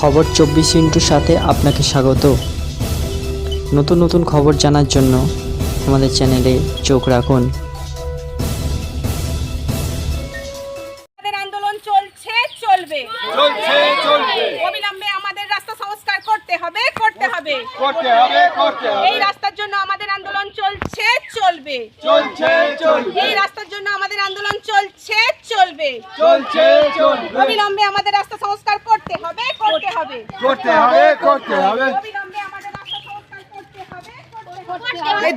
খবর চব্বিশ ইন্টুর সাথে আপনাকে স্বাগত। নতুন নতুন খবর জানার জন্য আমাদের চ্যানেলে চোখ রাখুন। আমাদের আন্দোলন চলছে চলবে। অবিলম্বে আমাদের রাস্তা সংস্কার করতে হবে করতে হবে। করতে হবে করতে হবে। এই রাস্তার জন্য আমাদের আন্দোলন চলছে চলবে। এই রাস্তার জন্য আমাদের আন্দোলন চলছে চলবে। অবিলম্বে আমাদের রাস্তা করতে হবে করতে হবে করতে হবে অবিলম্বে আমাদের রাস্তা সংস্কার করতে হবে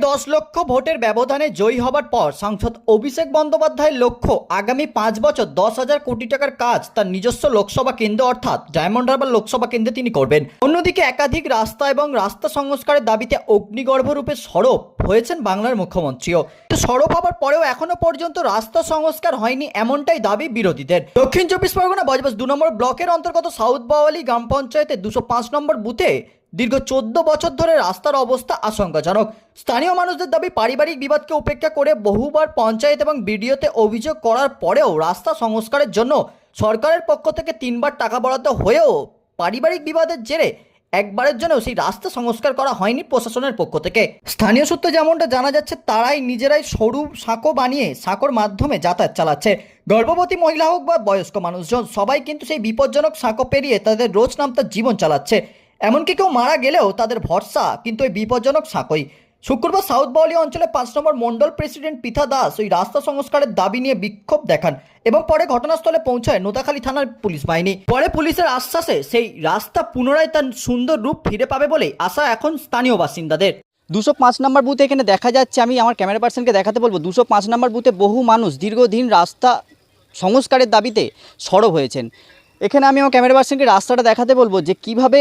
দশ লক্ষ ভোটের ব্যবধানে জয়ী হবার পর সাংসদ অভিষেক বন্দ্যোপাধ্যায়ের লক্ষ্য আগামী পাঁচ বছর দশ হাজার কোটি টাকার কাজ তার নিজস্ব লোকসভা কেন্দ্র অর্থাৎ ডায়মন্ড হারবার লোকসভা কেন্দ্রে তিনি করবেন। অন্যদিকে একাধিক রাস্তা এবং রাস্তা সংস্কারের দাবিতে অগ্নিগর্ভ রূপে সরব হয়েছেন বাংলার মুখ্যমন্ত্রীও। সরব হবার পরেও এখনও পর্যন্ত রাস্তা সংস্কার হয়নি এমনটাই দাবি বিরোধীদের। দক্ষিণ চব্বিশ পরগনা বজবাস দু নম্বর ব্লকের অন্তর্গত সাউথ বাওয়ালি গ্রাম পঞ্চায়েতের দুশো পাঁচ নম্বর বুথে দীর্ঘ চোদ্দ বছর ধরে রাস্তার অবস্থা আশঙ্কাজনক। স্থানীয় মানুষদের দাবি, পারিবারিক বিবাদকে উপেক্ষা করে বহুবার পঞ্চায়েত এবং বিডিওতে অভিযোগ করার পরেও রাস্তা সংস্কারের জন্য সরকারের পক্ষ থেকে তিনবার টাকা বরাদ্দ হয়েও পারিবারিক বিবাদের জেরে একবারের জন্য সেই রাস্তা সংস্কার করা হয়নি প্রশাসনের পক্ষ থেকে। স্থানীয় সূত্রে যেমনটা জানা যাচ্ছে, তারাই নিজেরাই সরু সাঁকো বানিয়ে সাঁকোর মাধ্যমে যাতায়াত চালাচ্ছে। গর্ভবতী মহিলা হোক বা বয়স্ক মানুষজন, সবাই কিন্তু সেই বিপজ্জনক সাঁকো পেরিয়ে তাদের রোজ নামতার জীবন চালাচ্ছে। এমনকি কেউ মারা গেলেও তাদের ভরসা কিন্তু এই বিপজ্জনক সাঁকোই। শুক্রবার সাউথ বাউলি অঞ্চলে পাঁচ নম্বর মন্ডল প্রেসিডেন্ট পিথা দাস ওই রাস্তা সংস্কারের দাবি নিয়ে বিক্ষোভ দেখান এবং পরে ঘটনাস্থলে পৌঁছায় নোদাখালী থানার পুলিশ বাহিনী। পরে পুলিশের আশ্বাসে সেই রাস্তা পুনরায় তার সুন্দর রূপ ফিরে পাবে বলে আশা এখন স্থানীয় বাসিন্দাদের। দুশো পাঁচ নম্বর বুথে এখানে দেখা যাচ্ছে, আমি আমার ক্যামেরা পার্সনকে দেখাতে বলব, দুশো পাঁচ নম্বর বুথে বহু মানুষ দীর্ঘদিন রাস্তা সংস্কারের দাবিতে সরব হয়েছেন। এখানে আমি আমার ক্যামেরা পার্সনকে রাস্তাটা দেখাতে বলব যে কীভাবে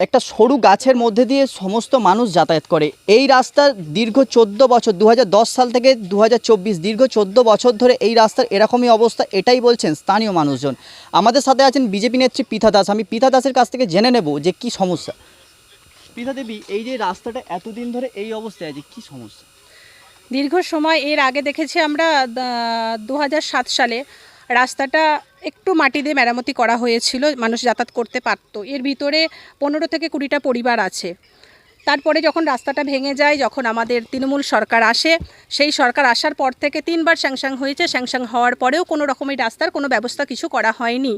একটা সরু গাছের মধ্যে দিয়ে সমস্ত মানুষ যাতায়াত করে। এই রাস্তার দীর্ঘ চোদ্দ বছর দু হাজার দশ সাল থেকে দু হাজার চব্বিশ দীর্ঘ চোদ্দ বছর ধরে এই রাস্তার এরকমই অবস্থা এটাই বলছেন স্থানীয় মানুষজন। আমাদের সাথে আছেন বিজেপি নেত্রী পিথা দাস। আমি পিথা দাসের কাছ থেকে জেনে নেব যে কি সমস্যা। পিতা দেবী এই যে রাস্তাটা এতদিন ধরে এই অবস্থায় আছে কি সমস্যা? দীর্ঘ সময় এর আগে দেখেছি আমরা দু সাত সালে রাস্তাটা একটু মাটি দিয়ে মেরামতি করা হয়েছিল, মানুষ যাতায়াত করতে পারতো। এর ভিতরে পনেরো থেকে কুড়িটা পরিবার আছে। তারপরে যখন রাস্তাটা ভেঙে যায়, যখন আমাদের তৃণমূল সরকার আসে, সেই সরকার আসার পর থেকে তিনবার স্যাংশন হয়েছে। স্যাংশন হওয়ার পরেও কোনো রকমের রাস্তার কোনো ব্যবস্থা কিছু করা হয়নি।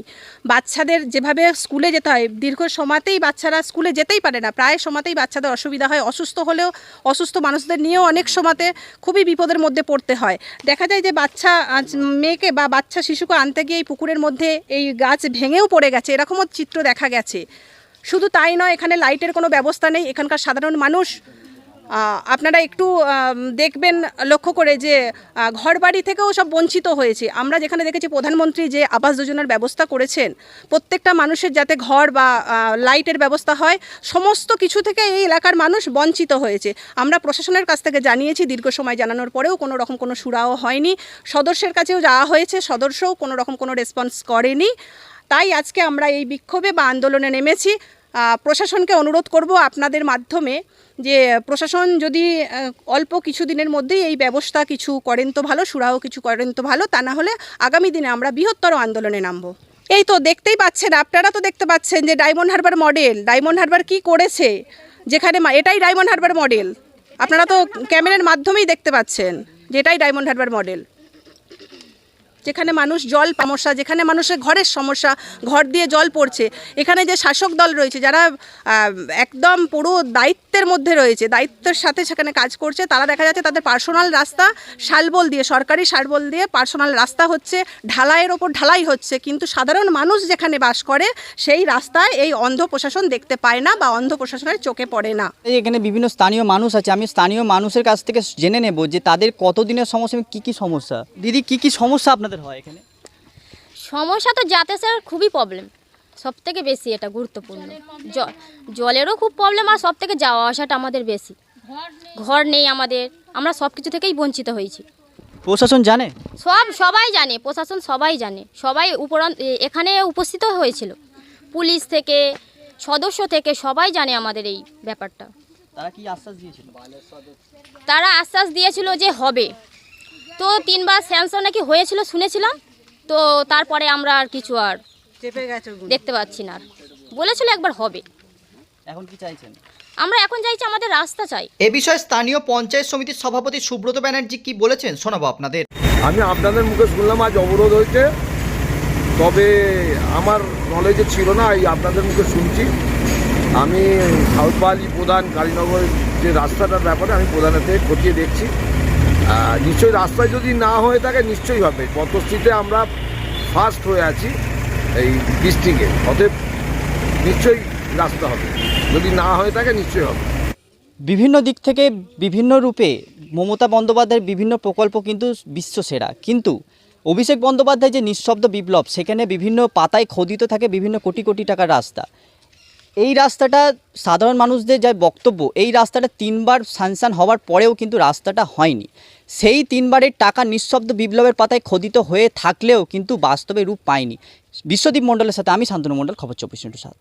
বাচ্চাদের যেভাবে স্কুলে যেতে হয়, দীর্ঘ সময়তেই বাচ্চারা স্কুলে যেতেই পারে না। প্রায় সময়তেই বাচ্চাদের অসুবিধা হয়। অসুস্থ হলেও অসুস্থ মানুষদের নিয়েও অনেক সময়তে খুবই বিপদের মধ্যে পড়তে হয়। দেখা যায় যে বাচ্চা মেয়েকে বা বাচ্চা শিশুকে আনতে গিয়ে এই পুকুরের মধ্যে এই গাছ ভেঙেও পড়ে গেছে। এরকমও চিত্র দেখা গেছে। শুধু তাই নয়, এখানে লাইটের কোনো ব্যবস্থা নেই, এখানকার সাধারণ মানুষ আপনারা একটু দেখবেন, লক্ষ্য করে যে ঘর বাড়ি থেকেও সব বঞ্চিত হয়েছে। আমরা যেখানে দেখেছি প্রধানমন্ত্রী যে আবাস যোজনার ব্যবস্থা করেছেন, প্রত্যেকটা মানুষের যাতে ঘর বা লাইটের ব্যবস্থা হয়, সমস্ত কিছু থেকে এই এলাকার মানুষ বঞ্চিত হয়েছে। আমরা প্রশাসনের কাছ থেকে জানিয়েছি, দীর্ঘ সময় জানানোর পরেও কোনো রকম কোনো সুরাও হয়নি। সদস্যের কাছেও যাওয়া হয়েছে, সদস্যও কোনো রকম কোনো রেসপন্স করেনি। তাই আজকে আমরা এই বিক্ষোভে বা আন্দোলনে নেমেছি। প্রশাসনকে অনুরোধ করব আপনাদের মাধ্যমে যে প্রশাসন যদি অল্প কিছু দিনের মধ্যেই এই ব্যবস্থা কিছু করেন তো ভালো সুরাও কিছু করেন তো ভালো, তা না হলে আগামী দিনে আমরা বৃহত্তর আন্দোলনে নামবো। এই তো দেখতেই পাচ্ছেন, আপনারা তো দেখতে পাচ্ছেন যে ডায়মন্ড হারবার মডেল, ডায়মন্ড হারবার কি করেছে? যেখানে এটাই ডায়মন্ড হারবার মডেল। আপনারা তো ক্যামেরার মাধ্যমেই দেখতে পাচ্ছেন যে এটাই ডায়মন্ড হারবার মডেল। যেখানে মানুষ জল সমস্যা, যেখানে মানুষের ঘরের সমস্যা, ঘর দিয়ে জল পড়ছে, এখানে যে শাসক দল রয়েছে, যারা একদম পুরো দায়িত্বের মধ্যে রয়েছে, দায়িত্বের সাথে সেখানে কাজ করছে, তারা দেখা যাচ্ছে তাদের পার্সোনাল রাস্তা শালবল দিয়ে, সরকারি শালবল দিয়ে পার্সোনাল রাস্তা হচ্ছে, ঢালাইয়ের ওপর ঢালাই হচ্ছে, কিন্তু সাধারণ মানুষ যেখানে বাস করে, সেই রাস্তায় এই অন্ধ প্রশাসন দেখতে পায় না বা অন্ধ প্রশাসনের চোখে পড়ে না। এখানে বিভিন্ন স্থানীয় মানুষ আছে, আমি স্থানীয় মানুষের কাছ থেকে জেনে নেব যে তাদের কতদিনের সমস্যা কী কী সমস্যা। দিদি, কী কী সমস্যা আপনাদের হয় এখানে? সমস্যা তো যাতায়াতের খুবই প্রবলেম সব থেকে বেশি এটা গুরুত্বপূর্ণ। জ- জলেরও খুব প্রবলেম আর সব থেকে যাওয়া আসাটা আমাদের বেশি। ঘর নেই? আমাদের। আমরা সব কিছু থেকেই বঞ্চিত হয়েছি। প্রশাসন জানে? সব সবাই জানে প্রশাসন সবাই জানে। সবাই উপরন্ত এখানে উপস্থিত হয়েছিল। পুলিশ থেকে সদস্য থেকে সবাই জানে আমাদের এই ব্যাপারটা। তারা কি আশ্বাস দিয়েছিল? তারা আশ্বাস দিয়েছিল যে হবে। তো তিনবার স্যাংশন নাকি হয়েছিল শুনেছিলাম। তো তারপরে আমরা আর কিছু আর দেখতে পাচ্ছি না আর। বলেছিল একবার হবে। এখন কি চাইছেন? আমরা এখন চাইছি আমাদের রাস্তা চাই। এ বিষয়ে স্থানীয় পঞ্চায়েত সমিতির সভাপতি সুব্রত ব্যানার্জি কি বলেছেন শোনাবো আপনাদের। আমি আপনাদের মুখে শুনলাম আজ অবরোধ হয়েছে। তবে আমার নলেজে ছিল না এই আপনাদের মুখে শুনছি। আমি সাউথবালি প্রধান কালীনগর যে রাস্তাটার ব্যাপারে আমি প্রধানের থেকে খতিয়ে দেখছি। নিশ্চয়ই রাস্তায় যদি না হয়ে থাকে নিশ্চয়ই হবে। পথশ্রীতে আমরা ফার্স্ট হয়ে আছি এই ডিস্ট্রিক্টে অতএব নিশ্চয়ই রাস্তা হবে। যদি না হয়ে থাকে নিশ্চয়ই হবে। বিভিন্ন দিক থেকে বিভিন্ন রূপে মমতা বন্দ্যোপাধ্যায়ের বিভিন্ন প্রকল্প কিন্তু বিশ্বসেরা। কিন্তু অভিষেক বন্দ্যোপাধ্যায় যে নিঃশব্দ বিপ্লব, সেখানে বিভিন্ন পাতায় খোদিত থাকে বিভিন্ন কোটি কোটি টাকার রাস্তা। এই রাস্তাটা সাধারণ মানুষদের যা বক্তব্য, এই রাস্তাটা তিনবার সানসান হওয়ার পরেও কিন্তু রাস্তাটা হয়নি। সেই তিনবারের টাকা নিঃশব্দ বিপ্লবের পাতায় খোদিত হয়ে থাকলেও কিন্তু বাস্তবে রূপ পায়নি। বিশ্বদীপ মণ্ডলের সাথে আমি শান্তনু মণ্ডল, খবর চব্বিশ সাত।